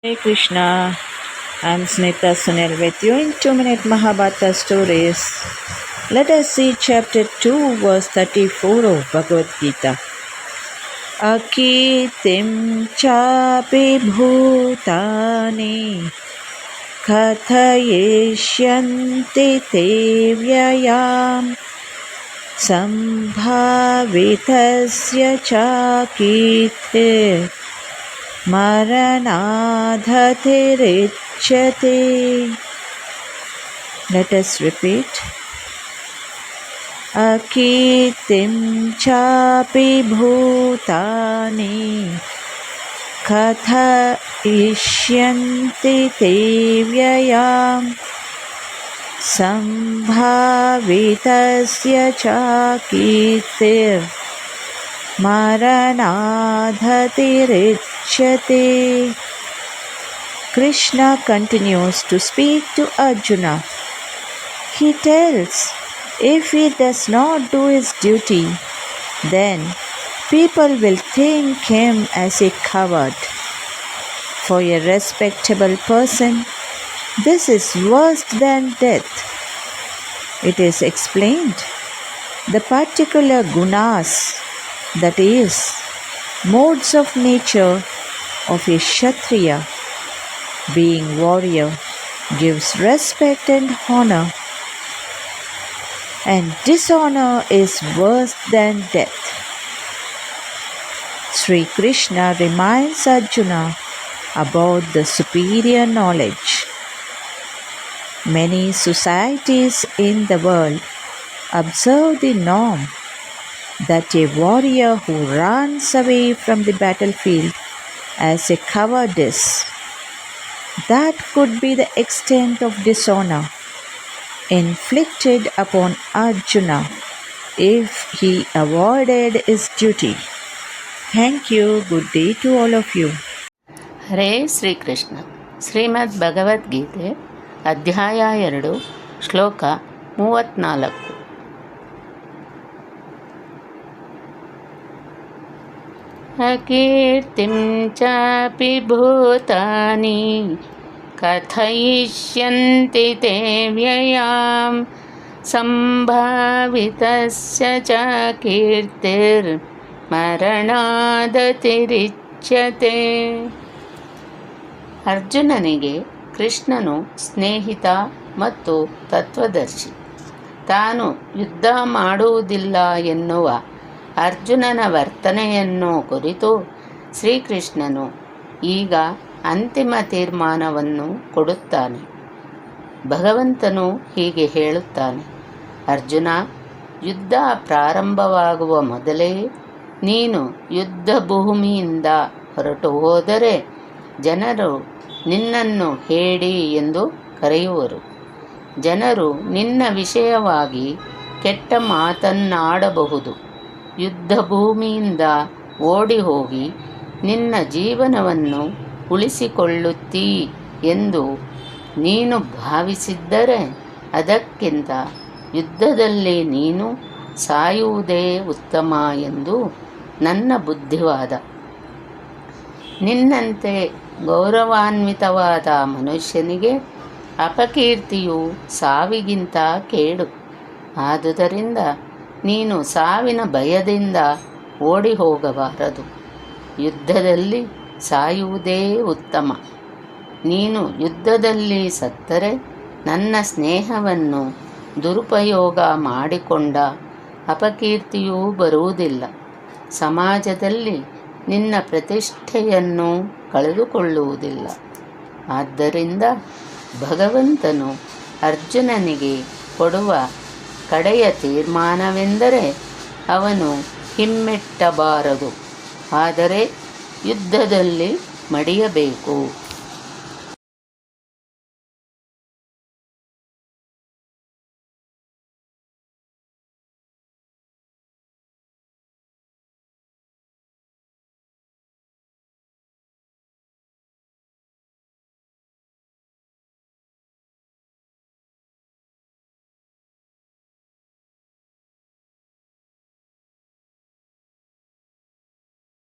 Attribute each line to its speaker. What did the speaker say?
Speaker 1: Hey Krishna, I'm Snita Sunil with you in 2 Minute Mahabharata Stories. Let us see chapter 2, verse 34 of Bhagavad Gita. Akitim chapi bhutani kathayishyanti te vyayam sambhavitasya chakite maranadhatirechyate. Let us repeat. अकीर्तिं चापि भूतानि कथयिष्यन्ति ते व्ययां सम्भावितस्य चाकीर्तिर्मरणाधतिरित् chakitir Krishna continues to speak to Arjuna. He tells, if he does not do his duty, then people will think him as a coward. For a respectable person, this is worse than death. It is explained. The particular gunas, that is, modes of nature of a Kshatriya, being warrior, gives respect and honor, and dishonor is worse than death. Sri Krishna reminds Arjuna about the superior knowledge. Many societies in the world observe the norm that a warrior who runs away from the battlefield as a cowardice that could be the extent of dishonor inflicted upon Arjuna if he avoided his duty. Thank you. Good day to all of you.
Speaker 2: ಹರೇ ಶ್ರೀಕೃಷ್ಣ ಶ್ರೀಮದ್ ಭಗವದ್ಗೀತೆ ಅಧ್ಯಾಯ ಎರಡು ಶ್ಲೋಕ ಮೂವತ್ತ್ನಾಲ್ಕು ಅಕೀರ್ತಿಂ ಚಾಪಿ ಭೂತಾನಿ ಕಥಯಿಷ್ಯಂತಿ ತೇ ವ್ಯಯಾಂ ಸಂಭಾವಿತಸ್ಯ ಚ ಕೀರ್ತಿರ್ಮರಣಾದತಿರಿಚ್ಯತೆ ಅರ್ಜುನನಿಗೆ ಕೃಷ್ಣನು ಸ್ನೇಹಿತ ಮತ್ತು ತತ್ವದರ್ಶಿ. ತಾನು ಯುದ್ಧ ಮಾಡುವುದಿಲ್ಲ ಎನ್ನುವ ಅರ್ಜುನನ ವರ್ತನೆಯನ್ನು ಕುರಿತು ಶ್ರೀಕೃಷ್ಣನು ಈಗ ಅಂತಿಮ ತೀರ್ಮಾನವನ್ನು ಕೊಡುತ್ತಾನೆ. ಭಗವಂತನು ಹೀಗೆ ಹೇಳುತ್ತಾನೆ, ಅರ್ಜುನ, ಯುದ್ಧ ಪ್ರಾರಂಭವಾಗುವ ಮೊದಲೇ ನೀನು ಯುದ್ಧ ಭೂಮಿಯಿಂದ ಹೊರಟು ಹೋದರೆ ಜನರು ನಿನ್ನನ್ನು ಹೇಳಿ ಎಂದು ಕರೆಯುವರು. ಜನರು ನಿನ್ನ ವಿಷಯವಾಗಿ ಕೆಟ್ಟ ಮಾತನ್ನಾಡಬಹುದು. ಯುದ್ಧ ಭೂಮಿಯಿಂದ ಓಡಿ ಹೋಗಿ ನಿನ್ನ ಜೀವನವನ್ನು ಉಳಿಸಿಕೊಳ್ಳುತ್ತೀ ಎಂದು ನೀನು ಭಾವಿಸಿದ್ದರೆ ಅದಕ್ಕಿಂತ ಯುದ್ಧದಲ್ಲಿ ನೀನು ಸಾಯುವುದೇ ಉತ್ತಮ ಎಂದು ನನ್ನ ಬುದ್ಧಿವಾದ. ನಿನ್ನಂತೆ ಗೌರವಾನ್ವಿತವಾದ ಮನುಷ್ಯನಿಗೆ ಅಪಕೀರ್ತಿಯು ಸಾವಿಗಿಂತ ಕೇಡು. ಆದುದರಿಂದ ನೀನು ಸಾವಿನ ಭಯದಿಂದ ಓಡಿ ಹೋಗಬಾರದು ಯುದ್ಧದಲ್ಲಿ ಸಾಯುವುದೇ ಉತ್ತಮ. ನೀನು ಯುದ್ಧದಲ್ಲಿ ಸತ್ತರೆ ನನ್ನ ಸ್ನೇಹವನ್ನು ದುರುಪಯೋಗ ಮಾಡಿಕೊಂಡ ಅಪಕೀರ್ತಿಯೂ ಬರುವುದಿಲ್ಲ. ಸಮಾಜದಲ್ಲಿ ನಿನ್ನ ಪ್ರತಿಷ್ಠೆಯನ್ನು ಕಳೆದುಕೊಳ್ಳುವುದಿಲ್ಲ. ಆದ್ದರಿಂದ ಭಗವಂತನು ಅರ್ಜುನನಿಗೆ ಕೊಡುವ ಕಡೆಯ ತೀರ್ಮಾನವೆಂದರೆ ಅವನು ಹಿಮ್ಮೆಟ್ಟಬಾರದು. ಆದರೆ ಯುದ್ಧದಲ್ಲಿ ಮಡಿಯಬೇಕು.